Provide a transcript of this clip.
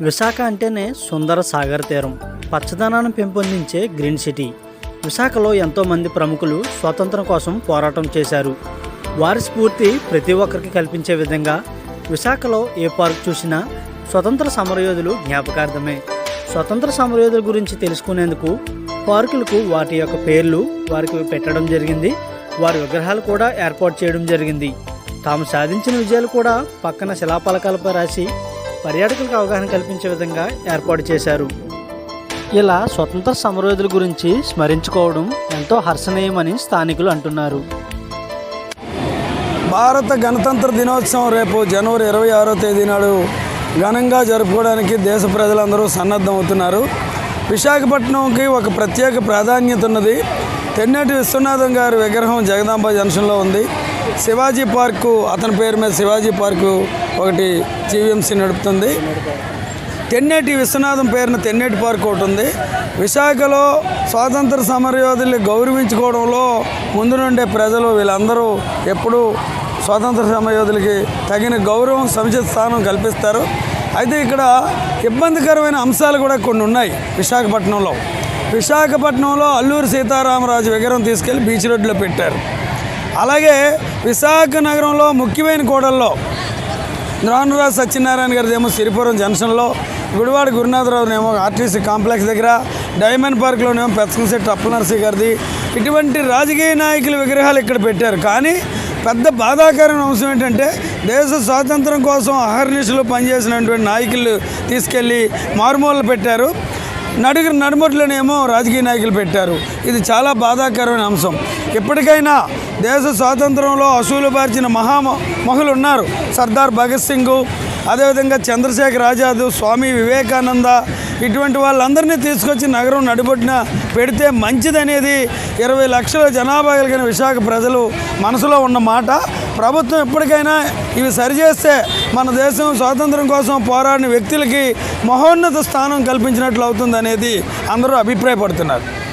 విశాఖ అంటేనే సుందర సాగర్ తీరం. పచ్చదనాన్ని పెంపొందించే గ్రీన్ సిటీ. విశాఖలో ఎంతోమంది ప్రముఖులు స్వాతంత్రం కోసం పోరాటం చేశారు. వారి స్ఫూర్తి ప్రతి ఒక్కరికి కల్పించే విధంగా విశాఖలో ఏ పార్క్ చూసినా స్వతంత్ర సమరయోధులు జ్ఞాపకార్థమే. స్వతంత్ర సమరయోధుల గురించి తెలుసుకునేందుకు పార్కులకు వాటి యొక్క పేర్లు వారికి పెట్టడం జరిగింది. వారి విగ్రహాలు కూడా ఏర్పాటు చేయడం జరిగింది. తాము సాధించిన విజయాలు కూడా పక్కన శిలాపలకాలపై రాసి పర్యాటకులకు అవగాహన కల్పించే విధంగా ఏర్పాటు చేశారు. ఇలా స్వతంత్ర సమరయోధుల గురించి స్మరించుకోవడం ఎంతో హర్షణీయమని స్థానికులు అంటున్నారు. భారత గణతంత్ర దినోత్సవం రేపు జనవరి ఇరవై ఆరో తేదీ నాడు ఘనంగా జరుపుకోవడానికి దేశ ప్రజలందరూ సన్నద్ధమవుతున్నారు విశాఖపట్నంకి ఒక ప్రత్యేక ప్రాధాన్యత ఉన్నది. తెన్నటి విశ్వనాథం గారి విగ్రహం జగదాంబ జంక్షన్లో ఉంది. శివాజీ పార్కు అతని పేరు మీద శివాజీ పార్కు ఒకటి జీవీఎంసీ నడుపుతుంది. తెన్నేటి విశ్వనాథం పేరున తెన్నేటి పార్క్ ఒకటి ఉంది. విశాఖలో స్వాతంత్ర సమరయోధుల్ని గౌరవించుకోవడంలో ముందు నుండే ప్రజలు వీళ్ళందరూ ఎప్పుడూ స్వాతంత్ర సమరయోధులకి తగిన గౌరవం సముచిత స్థానం కల్పిస్తారు. అయితే ఇక్కడ ఇబ్బందికరమైన అంశాలు కూడా కొన్ని ఉన్నాయి విశాఖపట్నంలో. విశాఖపట్నంలో అల్లూరి సీతారామరాజు విగ్రహం తీసుకెళ్ళి బీచ్ రోడ్లో పెట్టారు. అలాగే విశాఖ నగరంలో ముఖ్యమైన కోడల్లో రానురాజు సత్యనారాయణ గారిదేమో సిరిపురం జంక్షన్లో గుడివాడ గురునాథరావునేమో ఆర్టీసీ కాంప్లెక్స్ దగ్గర డైమండ్ పార్క్లోనేమో పెచ్చకంశెట్టి అప్పనరసి గారిది. ఇటువంటి రాజకీయ నాయకుల విగ్రహాలు ఇక్కడ పెట్టారు. కానీ పెద్ద బాధాకరమైన అంశం ఏంటంటే దేశ స్వాతంత్రం కోసం అహర్నిశలు పనిచేసినటువంటి నాయకులు తీసుకెళ్ళి మారుమూలలు పెట్టారు. నడుగు నడుమట్లనేమో రాజకీయ నాయకులు పెట్టారు. ఇది చాలా బాధాకరమైన అంశం. ఎప్పటికైనా దేశ స్వాతంత్రంలో అసూలు బార్చిన మహా మహులు ఉన్నారు సర్దార్ భగత్ సింగ్ అదేవిధంగా చంద్రశేఖర్ ఆజాద్ స్వామి వివేకానంద ఇటువంటి వాళ్ళందరినీ తీసుకొచ్చి నగరం నడిబొట్టిన పెడితే మంచిదనేది ఇరవై లక్షల జనాభా కలిగిన విశాఖ ప్రజలు మనసులో ఉన్న మాట. ప్రభుత్వం ఎప్పటికైనా ఇవి సరిచేస్తే మన దేశం స్వాతంత్రం కోసం పోరాడిన వ్యక్తులకి మహోన్నత స్థానం కల్పించినట్లు అవుతుందనేది అందరూ అభిప్రాయపడుతున్నారు.